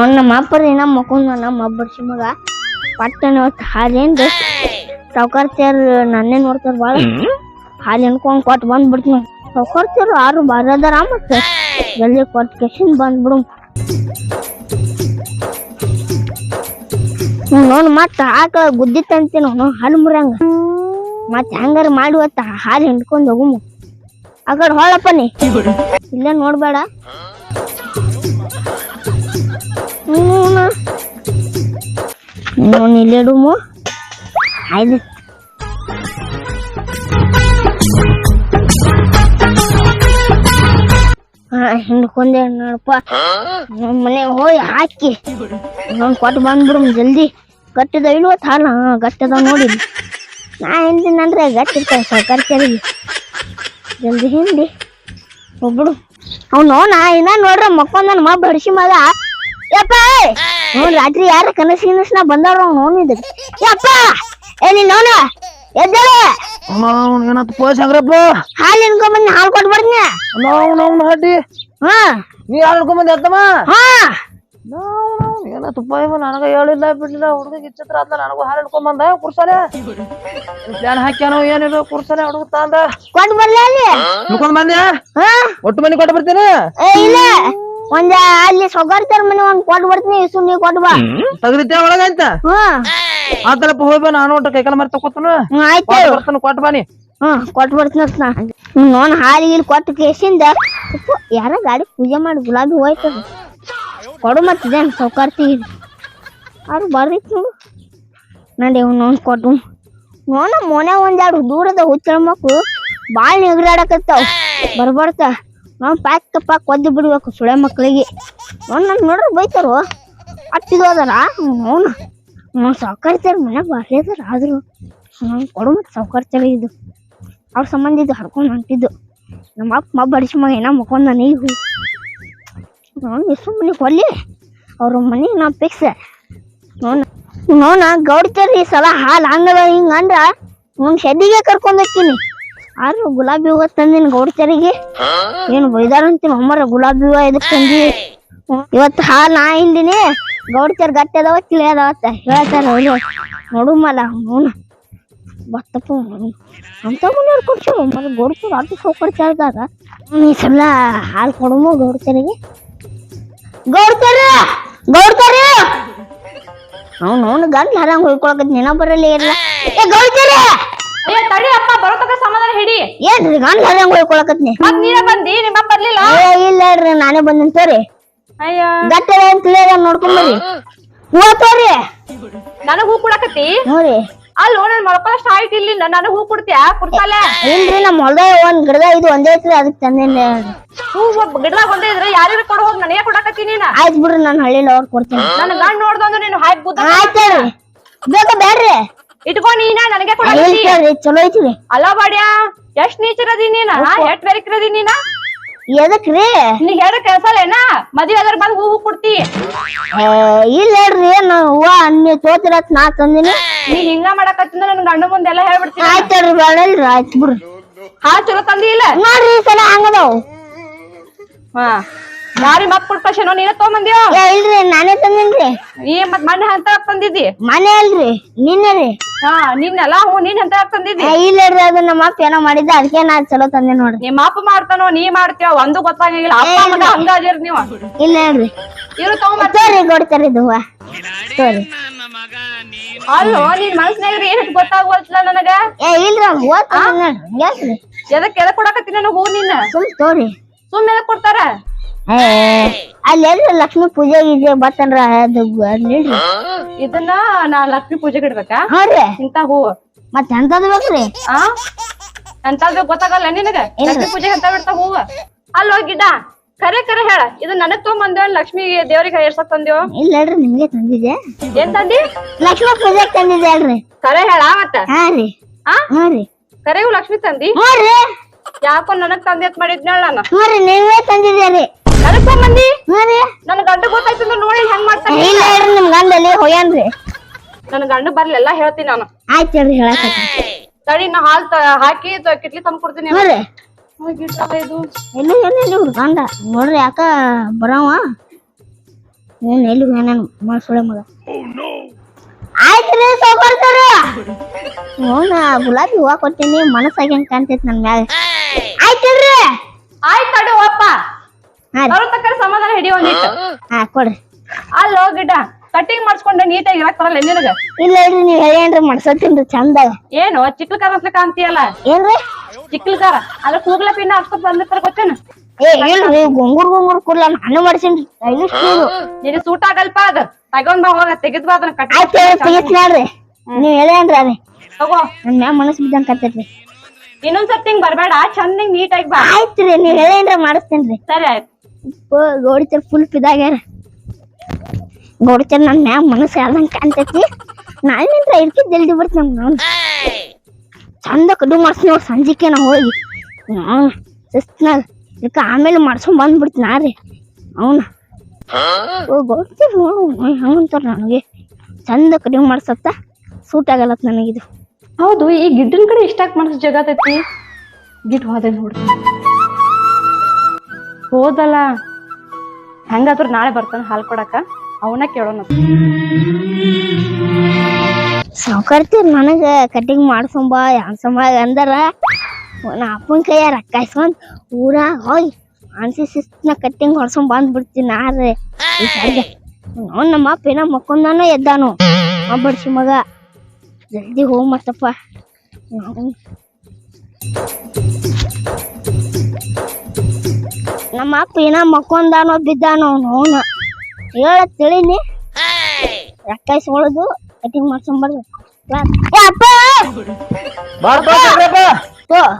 ಅವ್ನ ನಮ್ಮ ಅಪ್ಪರ ಏನ ಮಕ್ಕೊಂದ ನಮ್ಮ ಅಬ್ಬರ ಮಗ ಪಟ್ಟನ ಹಾಲೇಂದು ಸಾವುಕಾರ್ತಿಯರ್ ನನ್ನೇ ನೋಡ್ತಾರ ಬಾಳ. ಹಾಲು ಎನ್ಕೊಂಡ್ ಕೊಟ್ಟು ಬಂದ್ಬಿಡ್ತೀನಿ ಸಾವುಕಾರ್ತಿಯರು ಆರು ಬಾರದಾರ ಮತ್ತೆ ಜಲ್ದಿ ಕೊಟ್ಟು ಕೆಸಿನ್ ಬಂದ್ಬಿಡು. ನೋಡ್ ಮತ್ತ ಆಕ ಗುದ್ದಿತ್ತಂತೀನಿ ಅವನು ಹಾಲು ಮುರಂಗ ಮತ್ತೆ ಹೆಂಗಾರ ಮಾಡಿ ಹೊತ್ತ ಹಾಲು ಹಿಂಡ್ಕೊಂಡ್ ಹೋಗುಮ ಆ ಕಡೆ ಹೊಳಪ್ಪನಿ ಇಲ್ಲೇ ನೋಡ್ಬೇಡ. ನೋನ್ ಇಲ್ಲೇ ಡುಮು ಆಯ್ತು ಹಿಂಡ್ಕೊಂಡೆ ನೋಡಪ್ಪ. ನಮ್ಮ ಮನೆ ಹೋಗಿ ಹಾಕಿ. ನಾನು ಕೊಟ್ಟು ಬಂದ್ಬಿಡು ಜಲ್ದಿ. ಗಟ್ಟಿದ ಇಳುವತ್ತು ಹಾಲು ಗಟ್ಟಿದ ನೋಡಿ. ನಾ ಹಿಂದಿನಂದ್ರೆ ಗಟ್ಟಿರ್ತಾವೆ ಸರ್ಕಾರಿ ಜಲ್ದಿ ಹಿಂಡಿ. ಒಬ್ಬಡು ಅವ್ನು ನಾ ಇನ್ನ ನೋಡ್ರ ಮಕ್ಕೊಂದನ್ ಮಬ್ಬ ಹಡ್ಸಿ ಮಗ ಯಪ್ಪ! ನೋಡ್ ರಾತ್ರಿ ಯಾರ ಕನಸು ಗಿನಸ್ನ ಬಂದಾರ ನೋನ್ ಇದಕ್ಕೆ ಯಪ್ಪ! ಏ ನೀನ್ ನೋನ ಎದ್ದೇಳ? ಏನಂತ ಪೋಸ್ ಹಂಗ್ರಪ್ಪ ಹಾಲು ಇನ್ಕೊಂಬಂದ್ ಹಾಲು ಕೊಟ್ಟು ಬರ್ತೀನಿ ನಾವು ನಾವು ಹಡ್ಡಿ ಹಾ ನೀ ಯಾರು ಹಿಡ್ಕೊಂಬಂದಿ ಅತ್ತಮ್ಮ ಹಾ ನಾವು ಏನತ್ತ ಪಾಯ್ ನನಗ ಹೇಳಿಲ್ಲ ಬಿಡ್ಲಿಲ್ಲ. ಹುಡುಗ ಇಚ್ಛತ್ರ ಆತ ನನಗೂ ಹಾಲು ಹಿಡ್ಕೊಂಬಂದ ಕುರ್ಸಾಲೆ. ಪ್ಲಾನ್ ಹಾಕ್ಯಾನೋ ಏನಿದು ಕುರ್ಸಲೆ ಹುಡುಗ ತಾಂದ. ಕೊಟ್ಟು ಬರ್ಲಿ ಅಲ್ಲಿ? ಹಿಡ್ಕೊಂಡ್ ಬಂದೆ ಹಾ ಒಟ್ಟು ಮನಿ ಕೊಟ್ಟು ಬರ್ತೀನಿ ಏ ಇಲ್ಲ. ಒಂದ ಅಲ್ಲಿ ಸೊಗಾರ್ತಾರ ಮನೆ ಒಂದ್ ಕೊಟ್ಟು ಬರ್ತೀನಿ ಇಸು ನೀ ಕೊಟ್ಟು ಬಾ. ತಗದಿತ್ತೆ ಒಳಗ ಅಂತ ಹಾ ಆತಲಪ್ಪ ಹೋಗ್ಬ ನಾನು ಒಟ್ಟು ಕೈಕಾಲ ಮರ ತಕೋತನು ಹ್ಮ್, ಆಯ್ತು. ಕೊಟ್ಟು ಬರ್ತಾನ ಕೊಟ್ಟು ಬಾನಿ ಹ್ಮ್ ಕೊಟ್ಟು ಬರ್ತೀನಿ ಅಂತ ನಾ. ನೋನ್ ಹಾಲು ಗೀಲ್ ಕೊಟ್ಟು ಕೇಸಿಂದ ಉಪ್ಪು, ಯಾರ ಗಾಡಿ ಪೂಜೆ ಮಾಡಿ ಗುಲಾಬಿ ಹೋಯ್ತದ. ಕೊಡು ಮತ್ತಿದೇನು ಸೌಕಾರ್ತಿ ಅವ್ರು ಬರ್ದಿತ್ತು ನೋಡು ನಡಿ ನೋನ್ ಕೊಟ್ಟು ನೋನ ಮೊನೆ ಒಂದೆರಡು ದೂರದ ಹುಚ್ಚಳ ಮಕ್ಳು ಭಾಳ ನಿಗ್ರಾಡಕತ್ತಾವ. ಬರ್ಬರ್ತ. ನಾವು ಪ್ಯಾಕ್ ಪಾಕ್ ಒದ್ದು ಬಿಡ್ಬೇಕು ಸುಳೆ ಮಕ್ಕಳಿಗೆ ನನ್ನ ನೋಡ್ರಿ ಬೈತಾರೋ? ಅಟ್ಟಿದು ಅದರ ಅವನ. ನಾವು ಸೌಕರ್ತಾರ ಮನೆ ಬಾರಿ ಆದರೂ ನಾವು ಕೊಡು ಮತ್ತು ಸೌಕರ್ತಾರ ಇದು. ಅವ್ರ ಸಂಬಂಧ ಇದು ಹರ್ಕೊಂಡು ಹೊಂಟಿದ್ದು. ನಮ್ಮ ಅಪ್ಪ ಮಬ್ಬ ಬಡಿಸಿ ಮಗ ಏನೋ ಮಕ್ಕೊಂದ ಈಗ ನೋಡ್ ಎಷ್ಟು ಮನೆ ಕೊಲ್ಲಿ ಅವ್ರ ಮನೆ ನಾ ಫಿಕ್ಸ್ ನೋನ ನೋನ ಗೌಡ್ತರಿ ಈ ಸಲ ಹಾಲು ಹಂಗದ ಹಿಂಗೆ ಅಂದ್ರೆ ಅವ್ನು ಶೆದ್ದಿಗೆ ಕರ್ಕೊಂಡು ಹೋಗ್ತೀನಿ. ಆದ್ರೂ ಗುಲಾಬಿ ಹೂವ ತಂದಿನ ಗೌಡ್ತರಿಗೆ ಏನು ಬೈದಾರಂತೀನಿ ಒಮ್ಮರ ಗುಲಾಬಿ ಹೂವ ಎದಕ್ ತಂದಿ? ಇವತ್ತು ಹಾ ನಾ ಹಿಂದಿನಿ ಗೌಡ್ತರ್ ಗಟ್ಟಿ ಅದಾವ ತಿಳಿ ಅದಾವತ್ತ ಹೇಳ್ತಾರ ನೋಡು ನೋಡುಮಲ್ಲ ನೋನ ಬತ್ತಪ್ಪ ಅಂತ ಮನೆಯವ್ರು ಕೊಡ್ಸು ಮತ್ತೆ ಗೌಡ್ತರು ಅದು ಇದ್ದಾಗ ನೀ ಸಲ ಹಾಲು ಕೊಡುಮ ಗೌಡ್ತರಿಗೆ ಗೌಡ್ತಾರ ಗೌಡ್ತಾರ ಅವ್ನು ಅವ್ನು ಗಂಟ್ಲು ಹರಂಗ್ ಹೋಯ್ಕೊಳಕತ್ ನೆನ ಇಲ್ಲ. ಏ ಗೌಡ್ತಾರ ಅಯ್ಯ ತಡಿ ಅಪ್ಪ ಬರೋತಕ ಸಮಾಧಾನ ಹಿಡಿ. ಏನ್ರಿ ಗಂಡ ಹರಂಗ್ ಹೋಯ್ಕೊಳಕತ್ನಿ ಮತ್ ನೀನ ಬಂದಿ ನಿಮ್ಮ ಬರ್ಲಿಲ್ಲ? ಏ ಇಲ್ಲ ಹೇಳ್ರಿ ನಾನೇ ಬಂದಿನಿ ತೋರಿ. ಅಯ್ಯ. ಗಟ್ಟದ ಅಂತ ತಿಳಿಯದ ನೋಡ್ಕೊಂಬರಿ ಹೂವ ತೋರಿ. ನನಗ್ ಹೂ ಕೊಡಕತ್ತಿ? ನೋಡ್ರಿ. ಅಲ್ಲಿ ನನ್ ಮೊಳಪಷ್ಟ ಆಯ್ತು ಇಲ್ಲಿ ನನಗ್ ಹೂ ಕೊಡ್ತೀಯಾ? ಕುಡ್ಸಾಲೆ ಇಲ್ರಿ ನಮ್ಮ ಹೊಲ್ದಾಗ ಒಂದ್ ಗಿಡದ ಇದು ಒಂದೇ ಐತ್ರಿ ಅದಕ್ಕೆ ತಂದಿನಿ. ಹೂ ಗಿಡದಾಗ ಒಂದೇ ಇದ್ರೆ ಯಾರಿಗೂ ಕೊಡ ಹೋಗ್ ನನಗೆ ಕೊಡಕತ್ತಿ ನೀನ? ಆಯ್ತು ಬಿಡ್ರಿ ನಾನು ಹಳ್ಳಿಲಿ ಅವ್ರು ಕೊಡ್ತೀನಿ. ನನ್ ಗಂಡ ನೋಡ್ದು ಅಂದ್ರೆ ನೀನು ಹಾಕಿ ಬುದ್ಧ ಆಯ್ತು ಬೇಡ್ರಿ ಇಟ್ಕೊ ನೀನ ನನಗೆ ಹೇಳ್ರಿ ಚಲೋ ಐತ್ರಿ ಅಲ್ಲ ಬಾಡ್ಯಾ ಎಷ್ಟ್ ನೀಚರದಿ ನೀನ? ಎಷ್ಟ್ ಬೆರಕಿರದಿ ನೀನ? ಎದಕ್ರಿ? ನೀ ಹೇಳ ಕೆಲ್ಸಲ್ಲೇನ ಮದ್ವೆ ಅದ್ರ ಬಂದ್ ಹೂವು ಕೊಡ್ತಿ. ಇಲ್ಲ ಹೇಳ್ರಿ ನಾವು ಹೂವ ಅನ್ನಿ ತೋತಿರತ್ ನಾ ತಂದಿನಿ. ನೀ ಹಿಂಗ ಮಾಡಕತ್ತಿಂದ ನನ್ ಗಂಡ ಮುಂದೆಲ್ಲ ಹೇಳ್ಬಿಡ್ತೀನಿ. ಆಯ್ತು ಹೇಳ್ರಿ ಬೇಡಲ್ರಿ ಆಯ್ತು ಬಿಡ್ರಿ. ಹಾ ಚಲೋ ತಂದಿ ಇಲ್ಲ? ನೋಡ್ರಿ ಈ ಸಲ ಹಂಗದಾವ್. ಹಾ ಯಾರಿ ಮತ್ ಕೊಡ್ಪಶನೋ ನೀನ ತಗೊಂಬಂದ್ಯೋ? ಇಲ್ರಿ ನಾನೇ ತಂದಿನ್ರಿ. ಏ ಮತ್ ಮನೆ ಹಂತ ತಂದಿದ್ದಿ? ಮನೆ ಅಲ್ರಿ ನಿನ್ನೆ ರೀ. ಹಾ ನಿನ್ನೆಲ್ಲ ಹ್ಞೂ ನೀನ್ ಅಂತ ತಂದಿದ್ದಿ? ಇಲ್ಲ ಹೇಳ್ರಿ ಅದು ನಮ್ಮ ಅಪ್ಪ ಏನೋ ಮಾಡಿದ್ದೆ ಅದಕ್ಕೆ ನಾ ಚಲೋ ತಂದೆ ನೋಡ್ರಿ. ನಿಮ್ಮ ಅಪ್ಪ ಮಾಡ್ತಾನೋ ನೀ ಮಾಡ್ತೀವ ಒಂದು ಗೊತ್ತಾಗಂಗಿಲ್ಲ ಅಪ್ಪ ಮಗ ಹಂಗ ಅದಿರ್ ನೀವ. ಇಲ್ಲ ಹೇಳ್ರಿ ಇವ್ರು ತಗೊಂಬ ತೋರಿ ಕೊಡ್ತಾರ ಇದು ಹೂವ. ತೋರಿ. ಅಲ್ಲೋ ನಿನ್ ಮನಸ್ನಾಗ್ರಿ ಏನ್ ಗೊತ್ತಾಗ್ವಲ್ತಲ್ಲ ನನಗ? ಏ ಇಲ್ರಿ ಅವ್ನ್ ತಂದಿನಿ ನೋಡ್ರಿ. ಯಾಕ್ರಿ ಎದಕ್ ಎದಕ್ ಕೊಡಕತ್ತಿ ನಾನು ಹೂ ನಿನ್ನ? ಸುಮ್ ತೋರಿ. ಸುಮ್ಮನೆ ಕೊಡ್ತಾರ? ಏ ಅಲ್ಲಿ ಎಲ್ರಿ ಲಕ್ಷ್ಮಿ ಪೂಜೆ ಗೀಜೆ ಬತ್ತನ್ರ ಇದನ್ನ ನಾ ಲಕ್ಷ್ಮಿ ಪೂಜೆಗೆ ಇಡ್ಬೇಕಾ? ಇಂತ ಹೂ. ಮತ್ತೆ ಎಂತದ್ ಬೇಕ್ರಿ ಆ? ಎಂತಾದ್ರು ಗೊತ್ತಾಗಲ್ಲ ನಿನಗ? ಲಕ್ಷ್ಮಿ ಪೂಜೆಗೆ ಅಂತ ಬಿಡ್ತಾ ಹೂವ. ಅಲ್ಲೋ ಗಿಡ ಕರೆ ಕರೆ ಹೇಳ. ಇದು ನನಗ್ ತಗೊಂಬಂದೇವ ಲಕ್ಷ್ಮಿ ದೇವ್ರಿಗೆ ಏರ್ಸಕ್ ತಂದೇವ ಇಲ್ಲ ಹೇಳ್ರಿ ನಿಮ್ಗೆ ತಂದಿದೆ ಏನ್ ತಂದಿ? ಲಕ್ಷ್ಮಿ ಪೂಜೆ ತಂದಿದೆ ಹೇಳ್ರಿ? ಕರೆ ಹೇಳ ಮತ್ತ. ಹಾ ರೀ. ಆ? ರೀ. ಕರೆಗೂ ಲಕ್ಷ್ಮಿ ತಂದಿ? ರೀ. ಯಾಕೋ ನನಗ್ ತಂದೆ ಅಂತ ಮಾಡಿದ್ನೇಳ ನಾನು. ಹ್ಞೂ ರೀ ನೀವೇ ತಂದಿದ್ದೆ ತಗೊಂಬಂದಿ ಹ್ಞೂ ನನ್ ಗಂಡ ಗೊತ್ತಾಯ್ತು ನೋಡಿ ಹೆಂಗ್ ಮಾಡ್ತಾನೆ. ಇಲ್ಲ ಹೇಳ್ರಿ ನಿಮ್ ಗಂಡಲ್ಲಿ ಹೋಗ್ಯಾನ್ರಿ. ನನ್ ಗಂಡ ಬರ್ಲೆಲ್ಲ ಹೇಳ್ತೀನಿ ನಾನು. ಆಯ್ತು ಹೇಳ್ರಿ ತಡಿ ನಾ ಹಾಲ್ ಹಾಕಿ ಕಿಟ್ಲಿ ತಂದ್ ಕೊಡ್ತೀನಿ ಹ್ಞೂ ಗಿಡ ಇದು. ಎಲ್ಲಿ ಎಲ್ಲಿ ಇವ್ರ ಗಂಡ ನೋಡ್ರಿ ಯಾಕ ಬರವ? ನೀನ್ ಎಲ್ಲಿ ನಾನು ಮಾಡ್ಸೋಳೆ ಮಗ. ಆಯ್ತ್ರಿ ಸೌಕರ್ತಾರ ನೋನ ಗುಲಾಬಿ ಹೂವ ಕೊಡ್ತೀನಿ ಮನಸ್ಸಾಗಿ ಹೆಂಗ್ ಕಾಣ್ತೈತಿ ನನ್ ಮ್ಯಾಗ. ಆಯ್ತಲ್ರಿ ಆಯ್ತು ತಡು ಅಪ್ಪ ಅವ್ರ ತಕ್ಕ ಸಮಾಧಾನ ಹಿಡಿ ಒಂದಿಟ್ಟು ಹಾ. ಕೊಡ್ರಿ. ಅಲ್ಲೋ ಗಿಡ ಕಟಿಂಗ್ ಮಾಡ್ಸ್ಕೊಂಡ ನೀಟಾಗಿ ಇರಕ್ ಬರಲ್ಲ ನಿನಗ? ಇಲ್ಲ ಇಲ್ರಿ ನೀವ್ ಹೇಳೇನ್ರಿ ಮಾಡ್ಸತ್ತೀನ್ರಿ ಚಂದ. ಏನು ಚಿಕ್ಲಕಾರ ಅಂತ ಕಾಣ್ತೀಯಲ್ಲ? ಏನ್ರಿ? ಚಿಕ್ಲಕಾರ ಅದ್ರ ಕೂಗ್ಲ ಪಿನ್ನ ಹಚ್ಕೊತ್ ಬಂದಿರ್ತಾರ ಗೊತ್ತೇನು? ಏ ಇಲ್ರಿ ಗುಂಗುರ್ ಗುಂಗುರ್ ಕೂಡ್ಲ ನಾನು ಮಾಡ್ಸೇನ್ರಿ. ಸ್ಟೈಲಿಶ್ ನಿನ್ ಸೂಟ್ ಆಗಲ್ಪ ಅದ? ತಗೊಂಡ್ ಬಾ ಹೋಗ ತೆಗೆದ್ ಬಾ ಅದನ್ನ ಕಟ್ ಆಯ್ತು ತೆಗಿಸ್ ನೋಡ್ರಿ ನೀವ್ ಹೇಳ್ರಿ ಅದೇ. ತಗೋ. ನನ್ ಮ್ಯಾಗ ಮನಸ್ ಬಿದ್ದಂಗ್ ಕತ್ತೈತ್ರಿ. ಇನ್ನೊಂದ್ ಸರ್ತಿ ಹಿಂಗ್ ಬರ್ಬೇಡ ಚಂದಂಗ್ ನೀಟಾಗಿ ಬಾ. ಆಯ್ತ್ರಿ ನೀವ್ ಹೇಳ್ರಿ ಮಾಡಿಸ್ತೇನ್ರಿ. ಸರಿ ಆಯ್ತು. ಗೋಡಿಚರ್ ಫುಲ್ ಪಿದಾಗ್ಯಾರ ಗೋಡಿಚರ್ ನನ್ನ ಮ್ಯಾಗ ಮನಸ್ಸು ಯಾವ್ದಂಗೆ ಕಾಣ್ತೈತಿ. ನಿಂತ ಇರ್ಕಿ ಜಲ್ದಿ ಬರ್ತೀನಿ ನಾನು. ಚಂದ ಕಡು ಮಾಡ್ಸಿ ನೋಡಿ ಸಂಜಿಕೆ ನಾ ಹೋಗಿ ನಾವು ಇದಕ್ಕೆ ಆಮೇಲೆ ಮಾಡ್ಸ್ಕೊಂಡ್ ಬಂದ್ಬಿಡ್ತೀನಿ ರೀ ಅವನ. ಗೋಡಿಚರ್ ನೋಡು ಹಂಗಂತಾರ ನನಗೆ. ಚಂದ ಕಡಿಮೆ ಮಾಡ್ಸತ್ತ. ಸೂಟ್ ಆಗಲ್ಲತ್ ನನಗಿದು. ಹೌದು, ಈ ಗಿಡ್ಡನ್ ಕಡೆ ಇಷ್ಟಾಗಿ ಮಾಡಿಸ್ ಜಗತ್ತೈತಿ ಗಿಡ್ ಹೋದೆ ನೋಡ್ರಿ ಹೋದಲ್ಲ. ಹಂಗಾದ್ರೆ ನಾಳೆ ಬರ್ತಾನೆ ಹಾಲು ಕೊಡಕ ಅವನ ಕೇಳೋಣ ಸಾವುಕಾರ್ತಿ ನನಗ ಕಟಿಂಗ್ ಮಾಡ್ಸೊಂಬ ಯಾನ್ಸಂಬ ಅಂದರ. ನಾ ಅಪ್ಪನ ಕೈಯ ರೊಕ್ಕ ಇಸ್ಕೊಂಡ್ ಊರಾಗ ಹೋಗಿ ಅನ್ಸಿ ಸಿಸ್ತನ ಕಟ್ಟಿಂಗ್ ಹೊಡ್ಸೊಂಡ್ ಬಂದ್ಬಿಡ್ತೀನಿ ನಾರೇ ಅವ್ನು ನಮ್ಮ ಅಪ್ಪ ಏನೋ ಮಕ್ಕೊಂದಾನೋ ಎದ್ದಾನು. ಬಡ್ಸಿ ಮಗ. ಜಲ್ದಿ ಹೋಗ್ ಮತ್ತಪ್ಪ. ನಮ್ಮ ಅಪ್ಪ ಏನ ಮಕ್ಕೊಂದಾನೋ ಬಿದ್ದಾನೋ ಅವನು. ಹೇಳ ತಿಳಿನಿ. ರೊಕ್ಕ ಇಸ್ಕೊಳ್ಳೋದು ಕಟಿಂಗ್ ಮಾಡ್ಸೊಂಬರ್ದು ಏ ಅಪ್ಪ!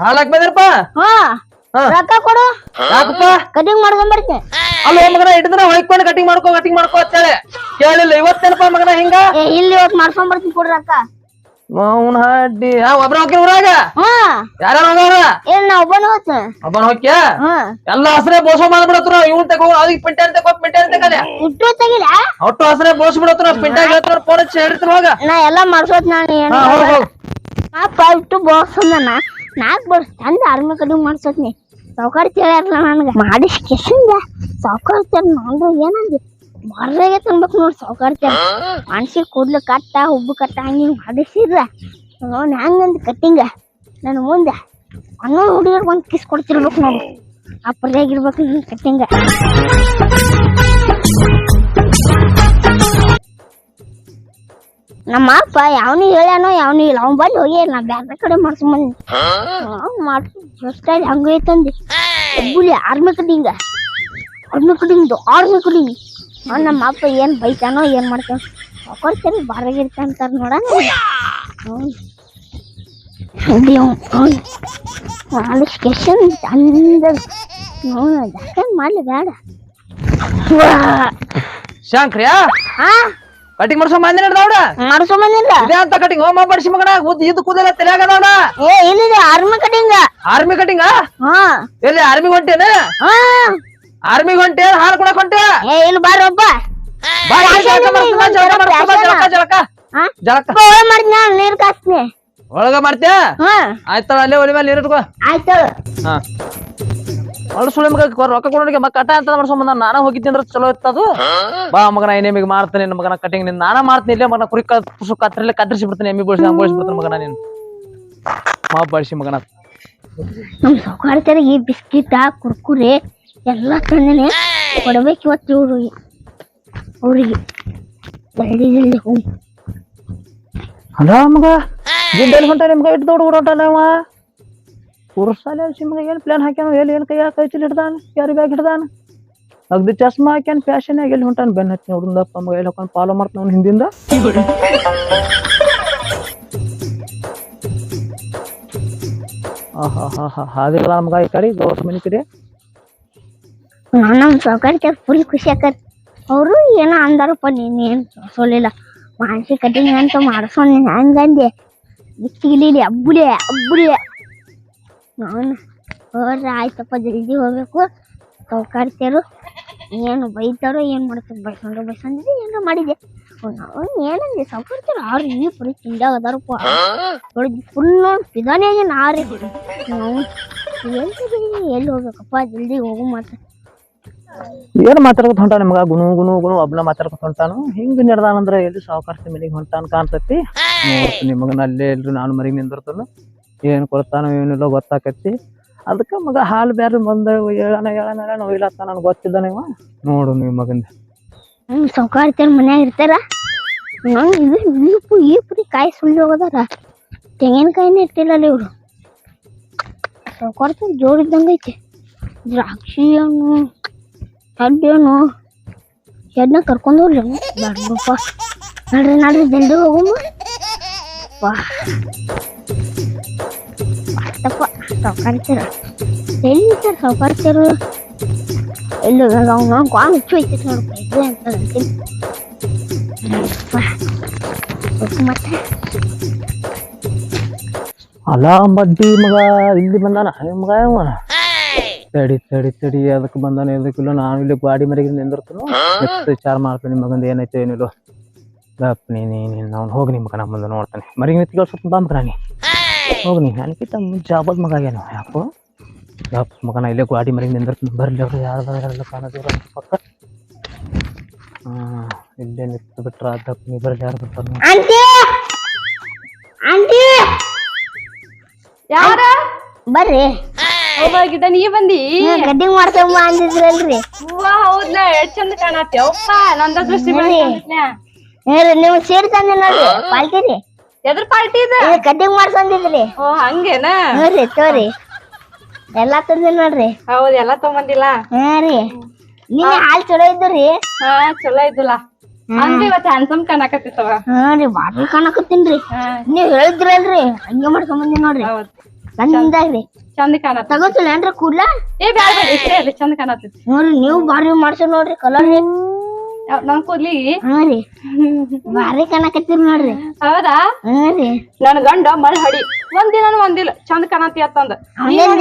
ಹಾಲಾಕ್ ಬಂದಿರಪ್ಪ? ಹಾ. ರೊಕ್ಕ ಕೊಡು. ಯಾಕಪ್ಪ? ಕಟಿಂಗ್ ಮಾಡ್ಕೊಂಬರ್ತೀನಿ ಅಲ್ಲ ಮಗನ ಇಟ್ಟಿದ್ರ ಹೊಯ್ಕೊಂಡು ಕಟಿಂಗ್ ಮಾಡ್ಕೋ ಕಟಿಂಗ್ ಮಾಡ್ಕೋ ಅಂತೇಳಿ ಕೇಳಿಲ್ಲ ಇವತ್ತೇನಪ್ಪ ಮಗನ ಹಿಂಗ? ಇಲ್ಲಿ ಇವತ್ತು ಮಾಡ್ಕೊಂಬರ್ತೀನಿ ಕೊಡ್ರಿ ರೊಕ್ಕ. ಅವ್ನ ಹಡ್ಡಿ. ಆ ಒಬ್ರ ಹೋಗಿ ಊರಾಗ? ಹಾ. ಯಾರ ಏನ್ ನಾ ಒಬ್ಬನ ಹೋಗ್ತ ಒಬ್ಬನ ಹೋಗ್ಯ? ಹಾ. ಎಲ್ಲ ಹಸ್ರೆ ಬೋಸ ಮಾಡ್ಬಿಡತ್ರ ಇವ್ನ ತಗೋ ಅವ್ರಿಗೆ ಪಿಂಟೆ ಅಂತ ಇಟ್ಟು ತೆಗಿಲ? ಒಟ್ಟು ಹಸ್ರೆ ಬೋಸ್ ಬಿಡತ್ರ ಪಿಂಟೆ ಹೇಳ್ತಾರ ಫೋನ್ ಹೋಗ. ನಾ ಎಲ್ಲ ಮಾಡ್ಸೋತ್ ನಾನು ಏನು ಬಾಕ್ಸ್ ಅಂದನ ನಾಲ್ಕು ವರ್ಷ ಚಂದ ಆರ್ಮಿ ಕಡಿಮೆ ಮಾಡ್ಸೋತ್ನಿ. ಸಾವುಕಾರ ಹೇಳ್ಯಾರಲ್ಲ ನನಗೆ. ಮಾಡಿಸ್ ಕೆಸಿಂದ ಸಾವುಕಾರ ನಾನು ಏನಂದಿ? ಬರ್ರಾಗೆ ತಿನ್ಬೇಕು ನೋಡಿ ಸೌಕರ್ಯ ಮನ್ಸಿಗೆ ಕೂದ್ಲು ಕಟ್ಟ ಹುಬ್ಬು ಕಟ್ಟ ಹಂಗೆ ಹಿಂಗೆ ಮಾಡಿಸಿದ್ರ. ಅವ್ನು ಹೆಂಗಂದ್ ಕಟ್ಟಿಂಗ ನನ್ನ ಮುಂದೆ ಅನ್ನೋ ಹುಡುಗರು ಒಂದು ಕಿಸ್ ಕೊಡ್ತಿರ್ಬೇಕು ನೋಡಿ. ಆ ಪರ್ಯಾಗಿರ್ಬೇಕು ನನ್ನ ಕಟ್ಟಿಂಗ ನಮ್ಮ ಅಪ್ಪ ಯಾವನಿ ಹೇಳ್ಯಾನೋ ಯಾವನು ಇಲ್ಲ. ಅವ್ನು ಬಂದು ಹೋಗಿ ನಾ ಬ್ಯಾರೆ ಕಡೆ ಮಾಡ್ಸ್ಕೊಂಬಂದಿ ಅವ್ನು ಮಾಡ್ಸಿ. ಸ್ಟೈಲ್ ಹಂಗ ಐತಂದಿ Hubballi army cutting army cutting army cutting ಅವ್ನು ನಮ್ಮ ಅಪ್ಪ ಏನ್ ಬೈತಾನೋ ಏನ್ ಮಾಡ್ತಾನೋ. ಕೊಡ್ತೇನೆ ಬಾರಾಗಿರ್ತ ಅಂತಾರ ನೋಡಣ ಮಾಲಿಶ್ ಕೆಶನ್ ಚಂದ ಜಾಸ್ತಿ ಮಾಡಲಿ ಬೇಡ. ಶಾಂಕ್ರಿಯಾ? ಹಾ? ಕಟಿಂಗ್ ಮಾಡ್ಸೋ ಮಂದಿ ನೋಡ ಮಾಡ್ಸ್ಕೊಂಬಂದಿಲ್ಲ ಇದೇ ಅಂತ ಕಟಿಂಗ್ ಹೋಮ ಬಡಿಸಿ ಮಗನ ಉದ್ದ ಇದು ಕೂದಲ ತಲೆಯಾಗ ನೋಡ ಏ ಇಲ್ಲಿದೆ ಆರ್ಮಿ ಕಟಿಂಗ್ ಆರ್ಮಿ ಕಟಿಂಗ್ ಹಾ. ಎಲ್ಲಿ ಆರ್ಮಿ ಹೊಂಟೇನ ಹಾ. ಆರ್ಮಿ ಹೊಂಟೆ ಹಾಲು ಕೊಡಕ್ ಹೊಂಟೆ? ಏ ಇಲ್ಲಿ ಬಾರಪ್ಪ ಬಾ, ಜಳಕ ಜಳಕ ಜಳಕ ಜಳಕ. ಹಾ ಜಳಕ. ಮಾಡ್ತೀನಿ ನಾನು ನೀರ್ ಕಾಸ್ತೀನಿ. ಒಳಗ ಮಾಡ್ತೀಯ? ಹಾ ಆಯ್ತಳ ಅಲ್ಲೇ ಒಲಿ ಮೇಲೆ ನೀರು ಇಟ್ಕೋ. ಆಯ್ತು ಹಾ. ಅಳು ಸುಳಿ ಮಗ ರೊಕ್ಕ ಕೊಡೋರಿಗೆ ಮಕ್ಕ ಕಟ ಅಂತ ಮಾಡ್ಸ್ಕೊಂಡ್ ಬಂದ ನಾನ ಹೋಗಿದ್ದೆ ಅಂದ್ರೆ ಚಲೋ ಇತ್ತದು ಬಾ ಮಗನ ನಿಮಗೆ ಮಾಡ್ತೇನೆ ನಿನ್ನ ಮಗನ ಕಟಿಂಗ್ ನಿನ್ ನಾನ ಮಾಡ್ತೀನಿ ಇಲ್ಲೇ ಮಗನ ಕುರಿ ಕುಸು ಕತ್ರಿಲೆ ಕತ್ತರಿಸಿ ಬಿಡ್ತೀನಿ ಎಮ್ಮಿ ಬಳಸಿ ಬಳಸಿ ಬಿಡ್ತೀನಿ ಮಗನ ನೀನು. ಮಾ ಬಳಸಿ ಮಗನ. ನಮ್ ಈ ಬಿಸ್ಕಿಟ ಕುರ್ಕುರೆ ಎಲ್ಲ ತಂದೇನೆ ಕೊಡಬೇಕು ಇವತ್ತು ಇವರು. ಅವ್ರಿಗೆ ಜಲ್ದಿ ಜಲ್ದಿ ಹೋಗಿ ಅಲ್ಲ ಮಗ ಗಿಡ್ಡಲ್ಲಿ ಹೊಂಟ ನಿಮ್ಗೆ ಇಟ್ಟು ದೊಡ್ಡ ಹೊಂಟಾನ ಅವ. ಕುರ್ಸಾಲೆ ಮಗ ಏನು ಪ್ಲಾನ್ ಹಾಕ್ಯಾನ ಎಲ್ಲಿ ಏನು ಕೈಯಾಗ ಕೈ ಚೀಲ ಹಿಡ್ದಾನ ಯಾರು ಬ್ಯಾಗ್ ಹಿಡ್ದಾನ? ಅಗ್ದಿ ಚಸ್ಮಾ ಹಾಕ್ಯಾನ ಫ್ಯಾಷನ್ ಆಗಿ ಎಲ್ಲಿ ಹೊಂಟಾನ ಬೆನ್ನ ಹತ್ತಿ ನೋಡಿದಪ್ಪ ಮಗ ಎಲ್ಲಿ ಹಾಕೊಂಡು ಫಾಲೋ ಮಾಡ್ತಾನ ಅವ್ನು ಹಿಂದಿಂದ. ಆಹಾ ಹಾ ಹಾ ಹಾದಿಲ್ಲ ನಮ್ಗೆ ಈ ಕಡೆ ಗೌರ್ಮೆಂಟ್ ಮನೆ ಕಡೆ. ನಮ್ಮ ಸೌಕಾರ್ತಿಯ ಫುಲ್ ಖುಷಿ ಆಕತ್. ಅವರು ಏನೋ ಅಂದಾರಪ್ಪ ನೀನು ಏನು ಸೋಲಿಲ್ಲ. ಮಾನಸಿ ಕಟಿಂಗ್ ಅಂತ ಮಾಡಿಸೋಣ ಹಂಗಂದೆ ಸಿಗಲಿಲ್ಲ ಅಬ್ಬುಲೆ ಅಬ್ಬುಲೆ. ನಾನು ಹೋದ್ರೆ ಆಯ್ತಪ್ಪ ಜಲ್ದಿ ಹೋಗ್ಬೇಕು. ಸೌಕಾರ್ತಿಯರು ಏನು ಬೈತಾರೋ ಏನು ಮಾಡ್ತಾರೆ ಬೈಸ್ಕೊಂಡು ಬೈಸ್ಕೊಂಡಿದ್ದೆ ಏನೋ ಮಾಡಿದೆ. ನಾವು ಏನಂದೆ ಸೌಕಾರ್ತಿಯರು ಆರು ಈ ಪರಿ ತಿಂದಾಗ ಅದಾರಪ್ಪ. ಫುಲ್ ನೋಡಿ ಪಿದಾನೆ ನಾರಿ. ನಾವು ಎಲ್ಲಿ ಎಲ್ಲಿ ಹೋಗ್ಬೇಕಪ್ಪ? ಜಲ್ದಿ ಹೋಗು ಮಾತ್ರ. ಏನ್ ಮಾತಾಡ್ಕೊತ ಹೊಂಟಾನ ನಿಮ್ಗ? ಗುಣು ಗುಣು ಗುಣು, ಒಬ್ನ ಮಾತಾಡ್ಕೊತ ಹೊಂಟಾನು. ಹಿಂಗ್ ಅಂದ್ರೆ ಎಲ್ಲಿ ಸಾವುಕಾರ್ತಿ ಮನೆಗೆ ಹೊಂಟಾನ ಕಾಣ್ತತಿ. ನಿಮಗ ನಿಮಗನ ಅಲ್ಲೇ ಎಲ್ರು ನಾನು ಮರಿ ನಿಂದಿರ್ತಲ್ಲ ಏನ್ ಕೊಡ್ತಾನೋ ಏನಿಲ್ಲ ಗೊತ್ತಾಕತಿ. ಅದಕ್ಕ ಮಗ ಹಾಲು ಬ್ಯಾರೆ ಬಂದ ಹೇಳಣ ಹೇಳಣ ಹೇಳಣ ಒಯ್ಲತ್ತ ನನಗೆ ಗೊತ್ತಿದ್ದಾನೆ ಇವ ನೋಡು ನೀವು ಮಗಂದ. ಹ್ಮ್ ಸಾವುಕಾರ್ತಿ ಮನ್ಯಾಗ ಇರ್ತಾರ? ಈ ಇದು ಈಪ್ರಿ ಕಾಯಿ ಸುಳ್ಳು ಹೋಗದಾರ? ತೆಂಗಿನಕಾಯಿನೇ ಇರ್ತಿಲ್ಲ ಅಲ್ಲಿ ಇವ್ರು ಜೋರ್ ಇದ್ದಂಗೈತಿ. ದ್ರಾಕ್ಷಿ ಹಣ್ಣು ಕಡ್ಡಿ ಹಣ್ಣು ಎದ್ನ ಕರ್ಕೊಂಡು ಹೋಗ್ಲಿ ಬೇಡಪ್ಪ ನಡ್ರಿ ನಡ್ರಿ ಜಲ್ದಿ ಹೋಗಮ್ಮ ವಾ ತಪ್ಪ ಸೌಕಾರ್ತಿಯರ ಎಲ್ಲಿರ್ತಾರೆ ಸೌಕಾರ್ತಿಯರು ಎಲ್ಲಿ ನಾವು ನಾವು ಕ್ವಾನ್ ಹುಚ್ಚು ಐತಿ ನೋಡಪ್ಪ ಇದು ಅಂತ ಅಂತೀನಿ ಮತ್ತೆ ಅಲ್ಲ ಬಡ್ಡಿ ಮಗ ಇಲ್ಲಿ ಬಂದಾನ ಏ ಮಗ ಇವ ತಡಿ ತಡಿ ತಡಿ ಅದಕ್ಕೆ ಬಂದಾನೆ ಇದಕ್ಕಿಲ್ಲ ನಾನು ಇಲ್ಲಿ ಗಾಡಿ ಮನೆಗೆ ನಿಂದಿರ್ತೇನೆ? ನೆಕ್ಸ್ಟ್ ವಿಚಾರ ಮಾಡ್ತೀನಿ ನಿಮ್ಮ ಮಗಂದು ಏನೈತೆ ಏನಿಲ್ಲ ಗಪ್ ನೀ ನೀನು ಅವ್ನು ಹೋಗಿ ನಿಮ್ಮ ಮಗನ ಮುಂದೆ ನೋಡ್ತಾನೆ. ಮರಿ ನಿಂತ್ಕೊಳ್ಳೋ ಸ್ವಲ್ಪ ಬಾ ಮಗನ. ನೀ ಹೋಗಿ ನೀ ನನಗಿಂತ ಜಾಬದ್ ಮಗ ಏನೋ ಯಾಕೋ? ಗಪ್ ಮಗನ ಇಲ್ಲೇ ಗಾಡಿ ಮನೆಗೆ ನಿಂದಿರ್ತೀನಿ. ಬರ್ಲಿ ಅವ್ರು ಯಾರು ಕಾಣೋದಿಲ್ಲ ಪಕ್ಕ. ಹಾಂ ಇಲ್ಲೇ ನಿಂತು ಬಿಟ್ರೆ ದಪ್ ನೀ ಬರಲಿ ಯಾರು ಬರ್ತಾನೆ ಆಂಟಿ! ಹೋಗಿದ್ದ ನೀ ಬಂದಿ? ಕಟಿಂಗ್ ಮಾಡ್ತಮ್ಮ ಅಂದಿದ್ರಲ್ರಿ. ಹೂವಾ ಹೌದ್ಲ ಎಷ್ಟ್ ಚಂದ ಕಾಣತ್ತೇವಪ್ಪ ನಂದ ದೃಷ್ಟಿ ನೀವು ಸೀರೆ ತಂದೆ ನೋಡ್ರಿ ಪಾಲ್ತಿರಿ ಎದ್ರ ಪಾರ್ಟಿ ಇದ? ಕಟಿಂಗ್ ಮಾಡ್ಸಂದಿದ್ರಿ. ಓ ಹಂಗೇನ? ನೋಡ್ರಿ ತೋರಿ. ಎಲ್ಲಾ ತಂದೆ ನೋಡ್ರಿ. ಹೌದ್ ಎಲ್ಲಾ ತಗೊಂಬಂದಿಲ್ಲ? ಹಾ ರೀ. ನಿನ್ನೆ ಹಾಲ್ ಚಲೋ ಇದ್ರಿ ಹಾ ಚಲೋ ಇದ್ದಿಲ್ಲ. ಅಂದ್ರೆ ಇವತ್ತು ಹ್ಯಾಂಡ್ಸಮ್ ಕಾಣಕತ್ತಿತ್ತವ. ಹಾ ರೀ ಬಾರಿ ಕಾಣಕತ್ತೀನ್ರಿ. ನೀವ್ ಹೇಳಿದ್ರಲ್ರಿ ಹಂಗೆ ಮಾಡ್ಕೊಂಬಂದಿ ನೋಡ್ರಿ. ಹೌದ್ ಚಂದಾಗ್ರಿ ಚಂದ ಕಾಣತ್ತ. ತಗೋತಿಲ್ಲ ಏನ್ರಿ ಕೂಡ್ಲ? ಏ ಬ್ಯಾಡ ಬ್ಯಾಡ ಇಷ್ಟೇ ಅಲ್ಲಿ ಚಂದ ನೋಡ್ರಿ ನೀವು ಬಾರಿ ನೋಡ್ರಿ ಕಲರ್ ನನ್ ಕೂದ್ಲಿ? ಹಾ ರೀ. ಬಾರಿ ಕಾಣಕತ್ತೀರಿ ನೋಡ್ರಿ. ಹೌದಾ? ಹಾ ರೀ. ನನ್ ಗಂಡ ಮಳೆ ಹಡಿ. ಒಂದಿನ ಒಂದಿಲ್ಲ. ಚಂದ ಕಾಣತಿ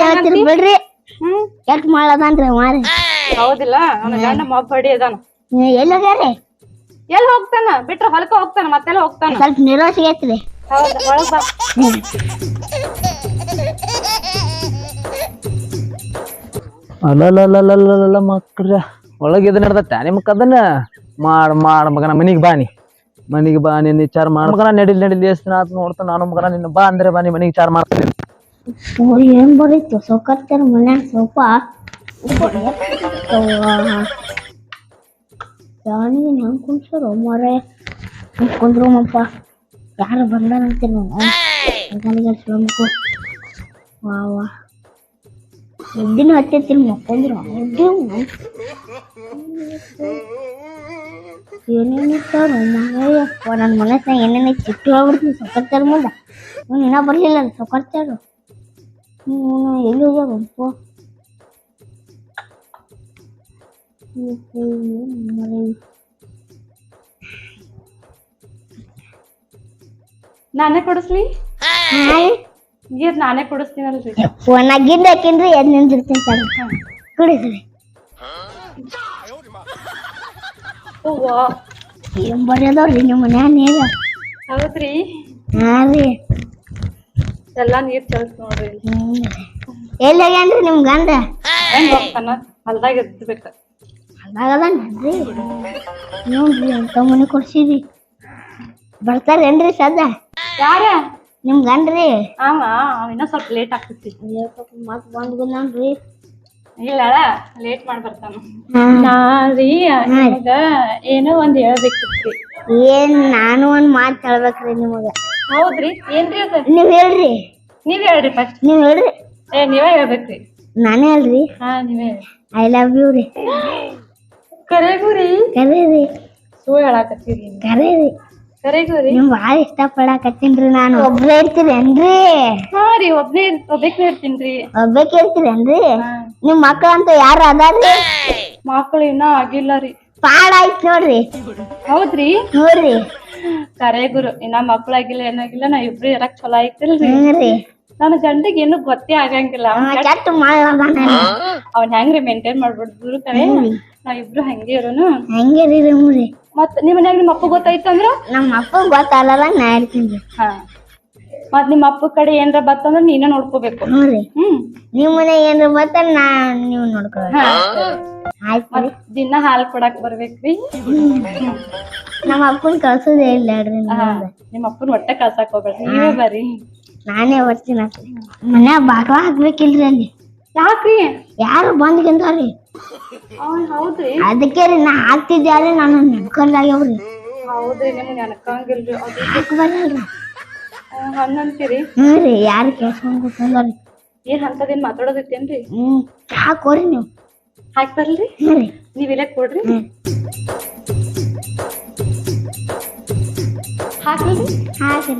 ಹೇಳ್ತೀರಿ ಬಿಡ್ರಿ. ಹ್ಮ್. ಎಷ್ಟ್ ಮಾಡದನ್ರಿ ಮಾರಿ ಹೌದಿಲ್ಲ ಗಂಡ ಮಬ್ಬ ಹಡಿ ಅದಾನ. ಎಲ್ಲಿ ಹೋಗ್ಯಾರಿ? ಎಲ್ಲಿ ಹೋಗ್ತಾನ? ಬಿಟ್ರ ಹೊಲಕ್ಕ ಹೋಗ್ತಾನ ಮತ್ತೆಲ್ಲ ಹೋಗ್ತಾನ? ಸ್ವಲ್ಪ ನಿರಾಶೆ ಐತ್ರಿ. ಹೌದಾ ಒಳಗ್ ಬಾ. ಅಲ್ಲಲ್ಲಲ್ಲಲ್ಲಲ್ಲ ಮಕ್ರ. ಒಳಗೆ ಇದನ್ನ ನಡ್ದತ್ತ? ನಿಮ್ ಕದನ್ನ ಮಾಡ್ ಮಾಡ ಮಗನ ಮನಿಗೆ ಬಾನಿ ಮನಿಗೆ ಬಾ ನಿನ್ನ ವಿಚಾರ ಮಾಡ. ಮಗನ ನಡಿಲ್ ನಡಿಲ್ ಎಷ್ಟು ದಿನ ಆತ್ ನೋಡ್ತಾ ನಾನು ಮಗನ ನಿನ್ನ ಬಾ ಅಂದ್ರೆ ಬಾ ನಿಮ್ಮ ಮನಿಗೆ ವಿಚಾರ ಮಾಡ್ತೀನಿ ಓ ಏನ್ ಬರೀತು? ಸೌಕರ್ತಾರ ಮನ್ಯಾಗ ಸ್ವಲ್ಪ ಜಾನಿ ಹೆಂಗ್ ಕುಂಡ್ಸರು ಮರೆ. ಕುಂದ್ರಮಪ್ಪ ಯಾರು ಸುಳಮಕ್ಕು ವಾ ಎದ್ದಿನ ಹತ್ತಿರ್ತೀನಿ ಮಕ್ಕೊಂದ್ರು ಎದ್ದು ಏನೇನಿತ್ತಾರ ಮನೆಯಪ್ಪ ನನ್ನ ಮನಸ್ಸಿನಾಗ ಏನೇನು ಚಿಟ್ಟು ಹೋಗ್ಬಿಡ್ತೀನಿ ಸೊಕರ್ತಾರ ಮುಂದೆ. ಅವ್ನು ಇನ್ನೂ ಬರಲಿಲ್ಲ ಸೊಕರ್ತಾರು ಹ್ಞೂ ಎಲ್ಲಿ ಹೋಗ್ಯಾರಪ್ಪ ನಾನೇ ಕೊಡಿಸ್ಲಿ? ನೀರ್ ನಾನೇ ಕುಡಿಸ್ತೀನಲ್ರಿ ಒಣಗಿಂದ ಹಾಕಿನ್ರಿ ಎದ್ ನಿಂತಿರ್ತೀನಿ ಸರ್ ಕುಡಿದ್ರಿ ಹೂವಾ. ಏನ್ ಬರ್ಯದವ್ರಿ ನಿಮ್ಮ ಮನ್ಯಾಗ ನೀರ ಹೌದ್ರಿ ಹಾ ರೀ. ಎಲ್ಲಾ ನೀರ್ ಚಲ್ಸ್ ನೋಡ್ರಿ. ಎಲ್ಲಿ ಹೋಗ್ಯಾನ್ರಿ ನಿಮ್ ಗಂಡ? ಹೆಂಗ್ ಹೋಗ್ತಾನ? ಹೊಲ್ದಾಗ ಇರ್ಬೇಕ. ಅದಾಗದನ್ರಿ ನೋಡ್ರಿ ಅಂತ ಮನೆ ಕೊಡ್ಸಿರಿ ಬರ್ತಾರೇನ್ರಿ ಸದ ಯಾರ? ನಿಮ್ ಗಂಡ್ರಿ? ಅವ ಇನ್ನೂ ಸ್ವಲ್ಪ ಲೇಟ್ ಆಗ್ತೈತಿ. ಮತ್ ಬಂದ್ ಬಂದ್ರಿ ಇಲ್ಲ ಲೇಟ್ ಮಾಡಿ ಬರ್ತಾನ ರೀ ನಿಮಗ ಏನೋ ಒಂದ್ ಹೇಳ್ಬೇಕಿತ್ರಿ. ಏನ್ ನಾನು ಒಂದ್ ಮಾತ್ ಹೇಳ್ಬೇಕ್ರಿ ನಿಮಗ. ಹೌದ್ರಿ ಏನ್ರಿ ಅದ? ನೀವ್ ಹೇಳ್ರಿ. ನೀವ್ ಹೇಳ್ರಿ ಫಸ್ಟ್ ನೀವ್ ಹೇಳ್ರಿ. ಏ ನೀವೇ ಹೇಳ್ಬೇಕ್ರಿ. ನಾನೇ ಹೇಳ್ರಿ. ಹಾ ನೀವೇ ಐ ಲವ್ ಯು ರೀ. ಕರೆಗೂ ರೀ ಕರೀರಿ. ಸೂ ಹೇಳಾಕತ್ತೀರಿ ಕರೀರಿ. ಕರೆಗೂ ರೀ ನಿಮ್ ಭಾಳ ಇಷ್ಟ ಪಡಾಕತ್ತೀನ್ರಿ ನಾನು. ಒಬ್ರೇ ಇರ್ತೀರೇನ್ರಿ ಹಾ ರೀ ಒಬ್ನೇ ಒಬ್ಬಕ್ಕೆ ಇರ್ತೀನ್ರಿ. ಒಬ್ಬೇಕ್ ಇರ್ತೀರೇನ್ರಿ ನಿಮ್ ಮಕ್ಳಂತ ಯಾರು ಅದಾರ್ರಿ ಮಕ್ಳು ಇನ್ನ ಆಗಿಲ್ಲ ರೀ. ಪಾಡ್ ಆಯ್ತ್ ನೋಡ್ರಿ. ಹೌದ್ರಿ? ನೋಡ್ರಿ. ಕರೆ ಗುರು ಇನ್ನ ಮಕ್ಳಾಗಿಲ್ಲ ಏನಾಗಿಲ್ಲ ನಾ ಇಬ್ರು ಇರಕ್ ಚಲೋ ಹ್ಞೂರಿ ನನ್ನ ಗಂಡಗ ಏನು ಗೊತ್ತೇ ಆಗಂಗಿಲ್ಲ ಕೆಟ್ಟ ಅವ್ನ ಹೆಂಗ್ರಿ ಮೇಂಟೈನ್ ಮಾಡ್ಬಿಡ್ದ್ರು ನಾವಿಬ್ರು ನಾವ್ ಹಂಗೆ ಇರೋನು. ಹಂಗೆ ರೀ ಮತ್ ನಿಮ್ ಮನ್ಯಾಗ ನಿಮ್ಮ ಅಪ್ಪ ಗೊತ್ತಾಯ್ತಂದ್ರ? ನಮ್ಮ ಅಪ್ಪ ಗೊತ್ತಲ್ಲ ನಾ ಇರ್ತೀನಿ ಹಾ. ಮತ್ ನಿಮ್ಮ ಅಪ್ಪ ಕಡೆ ಏನ್ರ ಬತ್ತಂದ್ರ ನೀನ ನೋಡ್ಕೋಬೇಕು. ಹ್ಮ್ ನಿಮ್ ಮನೆ ಏನ್ರ ಬತ್ತ ನಾ ನೀವ್ ನೋಡ್ಕೋ ಆಯ್ತು ದಿನ ಹಾಲ್ ಕೊಡಾಕ್ ಬರ್ಬೇಕ್ರಿ. ನಮ್ಮ ಅಪ್ಪನ್ ಕಳ್ಸೋದೇ ಇಲ್ಲ ನಿಮ್ಮ ಅಪ್ಪನ ಹೊಟ್ಟೆ ಕಳ್ಸಾಕ್ ಹೋಗ್ಬೇಡ್ರಿ ನೀವೇ ಬರ್ರಿ. ನಾನೇ ಬರ್ತೀನಿ ಅತ್ರಿ ಮನ್ಯಾಗ ಬಾಗ್ಲ ಹಾಕ್ಬೇಕಿಲ್ರಿ ಅಲ್ಲಿ. ಯಾಕ್ರಿ? ಯಾರು ಬಂದ್ಗಿಂದಾರಿ ಅವ್ನ್ ಹೌದ್ರಿ. ಅದಕ್ಕೆ ರೀ ನಾ ಹಾಕ್ತಿದ್ದೆ ಆದ್ರೆ ನಾನು ನೆನ್ಕೊಂಡಾಗ್ಯವ್ರಿ. ಹೌದ್ರಿ ನಿಮ್ಗೆ ನೆನಕಂಗಿಲ್ರಿ. ಅದು ಹಾಕ್ ಬರಲ್ರಿ. ಹಂಗಂತೀರಿ ಹ್ಞೂ ರೀ ಯಾರು ಕೇಳ್ಸ್ಕೊಂಡ್ ಏನ್ ಅಂತದೇನ್ ಮಾತಾಡೋದೈತೇನ್ರಿ ಹ್ಮ್ ಚಹಾ ಕೋರಿ ನೀವು. ಹಾಕ್ ಬರ್ಲ್ರಿ ಹ್ಞೂ ರೀ. ನೀವ್ ಇಲ್ಲೇ ಕೊಡ್ರಿ. ಹಾಕಿ ಹಾಕ್ರಿ. ಹಾಕ್ರಿ.